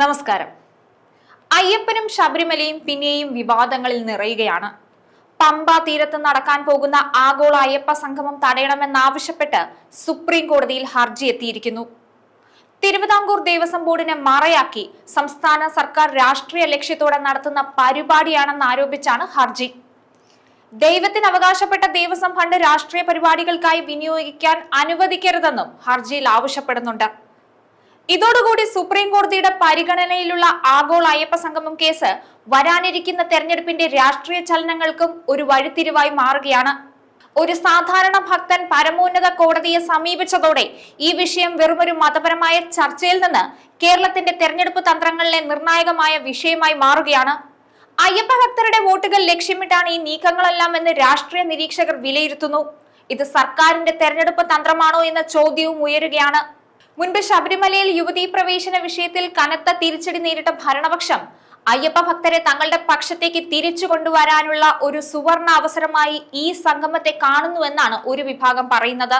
നമസ്കാരം. അയ്യപ്പനും ശബരിമലയും പിന്നെയും വിവാദങ്ങളിൽ നിറയുകയാണ്. പമ്പ തീരത്ത് നടക്കാൻ പോകുന്ന ആഗോള അയ്യപ്പ സംഗമം തടയണമെന്നാവശ്യപ്പെട്ട് സുപ്രീം കോടതിയിൽ ഹർജി എത്തിയിരിക്കുന്നു. തിരുവിതാംകൂർ ദേവസ്വം ബോർഡിനെ മറയാക്കി സംസ്ഥാന സർക്കാർ രാഷ്ട്രീയ ലക്ഷ്യത്തോടെ നടത്തുന്ന പരിപാടിയാണെന്ന് ആരോപിച്ചാണ് ഹർജി. ദൈവത്തിന് അവകാശപ്പെട്ട ദേവസ്വം ഫണ്ട് രാഷ്ട്രീയ പരിപാടികൾക്കായി വിനിയോഗിക്കാൻ അനുവദിക്കരുതെന്നും ഹർജിയിൽ ആവശ്യപ്പെടുന്നുണ്ട്. ഇതോടുകൂടി സുപ്രീം കോടതിയുടെ പരിഗണനയിലുള്ള ആഗോള അയ്യപ്പ സംഗമം കേസ് വരാനിരിക്കുന്ന തെരഞ്ഞെടുപ്പിന്റെ രാഷ്ട്രീയ ചലനങ്ങൾക്കും ഒരു വഴിത്തിരിവായി മാറുകയാണ്. ഒരു സാധാരണ ഭക്തൻ പരമോന്നത കോടതിയെ സമീപിച്ചതോടെ ഈ വിഷയം വെറുമൊരു മതപരമായ ചർച്ചയിൽ നിന്ന് കേരളത്തിന്റെ തെരഞ്ഞെടുപ്പ് തന്ത്രങ്ങളിലെ നിർണായകമായ വിഷയമായി മാറുകയാണ്. അയ്യപ്പ ഭക്തരുടെ വോട്ടുകൾ ലക്ഷ്യമിട്ടാണ് ഈ നീക്കങ്ങളെല്ലാം എന്ന് രാഷ്ട്രീയ നിരീക്ഷകർ വിലയിരുത്തുന്നു. ഇത് സർക്കാരിന്റെ തെരഞ്ഞെടുപ്പ് തന്ത്രമാണോ എന്ന ചോദ്യവും ഉയരുകയാണ്. മുൻപ് ശബരിമലയിൽ യുവതീ പ്രവേശന വിഷയത്തിൽ കനത്ത തിരിച്ചടി നേരിട്ട ഭരണപക്ഷം. അയ്യപ്പ ഭക്തരെ തങ്ങളുടെ പക്ഷത്തേക്ക് തിരിച്ചു കൊണ്ടുവരാനുള്ള ഒരു സുവർണ അവസരമായി ഈ സംഗമത്തെ കാണുന്നുവെന്നാണ് ഒരു വിഭാഗം പറയുന്നത്.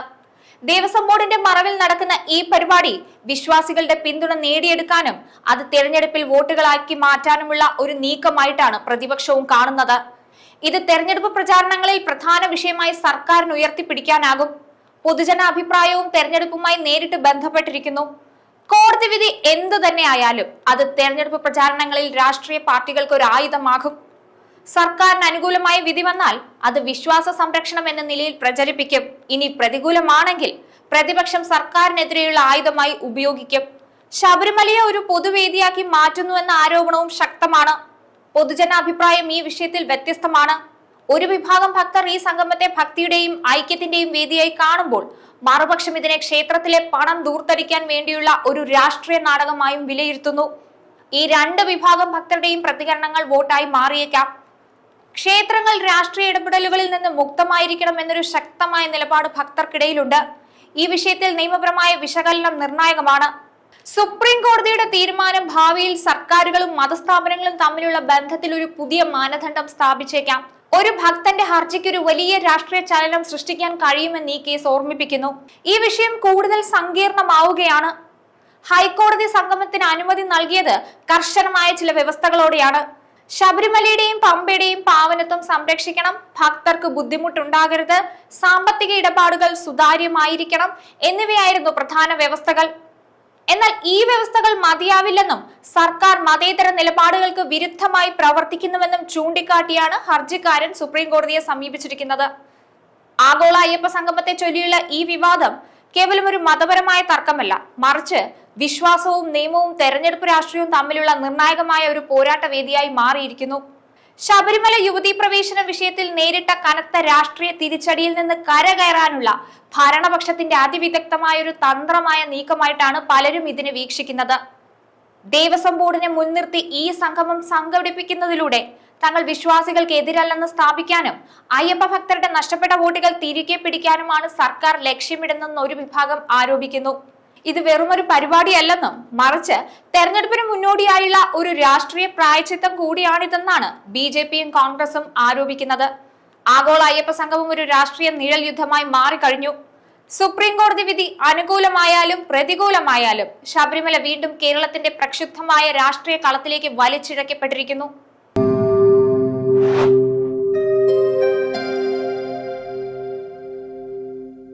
ദേവസ്വം ബോർഡിന്റെ മറവിൽ നടക്കുന്ന ഈ പരിപാടി വിശ്വാസികളുടെ പിന്തുണ നേടിയെടുക്കാനും അത് തെരഞ്ഞെടുപ്പിൽ വോട്ടുകളാക്കി മാറ്റാനുമുള്ള ഒരു നീക്കമായിട്ടാണ് പ്രതിപക്ഷവും കാണുന്നത്. ഇത് തെരഞ്ഞെടുപ്പ് പ്രചാരണങ്ങളിൽ പ്രധാന വിഷയമായി സർക്കാരിന് ഉയർത്തിപ്പിടിക്കാനാകും. പൊതുജനാഭിപ്രായവും തെരഞ്ഞെടുപ്പുമായി നേരിട്ട് ബന്ധപ്പെട്ടിരിക്കുന്നു. കോടതി വിധി എന്തു തന്നെ ആയാലും അത് തെരഞ്ഞെടുപ്പ് പ്രചാരണങ്ങളിൽ രാഷ്ട്രീയ പാർട്ടികൾക്ക് ഒരു ആയുധമാകും. സർക്കാരിന് അനുകൂലമായ വിധി വന്നാൽ അത് വിശ്വാസ സംരക്ഷണം എന്ന നിലയിൽ പ്രചരിപ്പിക്കും. ഇനി പ്രതികൂലമാണെങ്കിൽ പ്രതിപക്ഷം സർക്കാരിനെതിരെയുള്ള ആയുധമായി ഉപയോഗിക്കും. ശബരിമലയെ ഒരു പൊതുവേദിയാക്കി മാറ്റുന്നുവെന്ന ആരോപണവും ശക്തമാണ്. പൊതുജനാഭിപ്രായം ഈ വിഷയത്തിൽ വ്യത്യസ്തമാണ്. ഒരു വിഭാഗം ഭക്തർ ഈ സംഗമത്തെ ഭക്തിയുടെയും ഐക്യത്തിന്റെയും വേദിയായി കാണുമ്പോൾ മറുപക്ഷം ഇതിനെ ക്ഷേത്രത്തിലെ പണം ദൂർത്തടിക്കാൻ വേണ്ടിയുള്ള ഒരു രാഷ്ട്രീയ നാടകമായും വിലയിരുത്തുന്നു. ഈ രണ്ട് വിഭാഗം ഭക്തരുടെയും പ്രതികരണങ്ങൾ വോട്ടായി മാറിയേക്കാം. ക്ഷേത്രങ്ങൾ രാഷ്ട്രീയ ഇടപെടലുകളിൽ നിന്ന് മുക്തമായിരിക്കണം എന്നൊരു ശക്തമായ നിലപാട് ഭക്തർക്കിടയിലുണ്ട്. ഈ വിഷയത്തിൽ നിയമപരമായ വിശകലനം നിർണായകമാണ്. സുപ്രീം കോടതിയുടെ തീരുമാനം ഭാവിയിൽ സർക്കാരുകളും മതസ്ഥാപനങ്ങളും തമ്മിലുള്ള ബന്ധത്തിൽ ഒരു പുതിയ മാനദണ്ഡം സ്ഥാപിച്ചേക്കാം. ഒരു ഭക്തന്റെ ഹർജിക്ക് ഒരു വലിയ രാഷ്ട്രീയ ചലനം സൃഷ്ടിക്കാൻ കഴിയുമെന്ന് ഈ കേസ് ഓർമ്മിപ്പിക്കുന്നു. ഈ വിഷയം കൂടുതൽ സങ്കീർണമാവുകയാണ്. ഹൈക്കോടതി സംഗമത്തിന് അനുമതി നൽകിയത് കർശനമായ ചില വ്യവസ്ഥകളോടെയാണ്. ശബരിമലയുടെയും പമ്പയുടെയും പാവനത്വം സംരക്ഷിക്കണം ഭക്തർക്ക് ബുദ്ധിമുട്ടുണ്ടാകരുത് സാമ്പത്തിക ഇടപാടുകൾ സുതാര്യമായിരിക്കണം എന്നിവയായിരുന്നു പ്രധാന വ്യവസ്ഥകൾ. എന്നാൽ ഈ വ്യവസ്ഥകൾ മതിയാവില്ലെന്നും സർക്കാർ മതേതര നിലപാടുകൾക്ക് വിരുദ്ധമായി പ്രവർത്തിക്കുന്നുവെന്നും ചൂണ്ടിക്കാട്ടിയാണ് ഹർജിക്കാരൻ സുപ്രീം കോടതിയെ സമീപിച്ചിരിക്കുന്നത്. ആഗോള അയ്യപ്പ സംഗമത്തെ ചൊല്ലിയുള്ള ഈ വിവാദം കേവലം ഒരു മതപരമായ തർക്കമല്ല. മറിച്ച് വിശ്വാസവും നിയമവും തെരഞ്ഞെടുപ്പ് രാഷ്ട്രീയവും തമ്മിലുള്ള നിർണായകമായ ഒരു പോരാട്ട വേദിയായി മാറിയിരിക്കുന്നു. ശബരിമല യുവതീ പ്രവേശന വിഷയത്തിൽ നേരിട്ട കനത്ത രാഷ്ട്രീയ തിരിച്ചടിയിൽ നിന്ന് കരകയറാനുള്ള ഭരണപക്ഷത്തിന്റെ അതിവിദഗ്ധമായ ഒരു തന്ത്രമായ നീക്കമായിട്ടാണ് പലരും ഇതിനെ വീക്ഷിക്കുന്നത്. ദേവസ്വം ബോർഡിനെ മുൻനിർത്തി ഈ സംഗമം സംഘടിപ്പിക്കുന്നതിലൂടെ തങ്ങൾ വിശ്വാസികൾക്ക് എതിരല്ലെന്ന് സ്ഥാപിക്കാനും അയ്യപ്പ ഭക്തരുടെ നഷ്ടപ്പെട്ട വോട്ടുകൾ തിരികെ പിടിക്കാനുമാണ് സർക്കാർ ലക്ഷ്യമിടുന്നെന്ന് ഒരു വിഭാഗം ആരോപിക്കുന്നു. ഇത് വെറുമൊരു പരിപാടിയല്ലെന്നും മറിച്ച് തെരഞ്ഞെടുപ്പിന് മുന്നോടിയായുള്ള ഒരു രാഷ്ട്രീയ പ്രായച്ചിത്തം കൂടിയാണിതെന്നാണ് ബി ജെ പിയും കോൺഗ്രസും ആരോപിക്കുന്നത്. ആഗോള അയ്യപ്പ സംഘവും ഒരു രാഷ്ട്രീയ നിഴൽ യുദ്ധമായി മാറിക്കഴിഞ്ഞു. സുപ്രീം കോടതി വിധി അനുകൂലമായാലും പ്രതികൂലമായാലും ശബരിമല വീണ്ടും കേരളത്തിന്റെ പ്രക്ഷുബ്ധമായ രാഷ്ട്രീയ കളത്തിലേക്ക് വലിച്ചിഴക്കപ്പെട്ടിരിക്കുന്നു.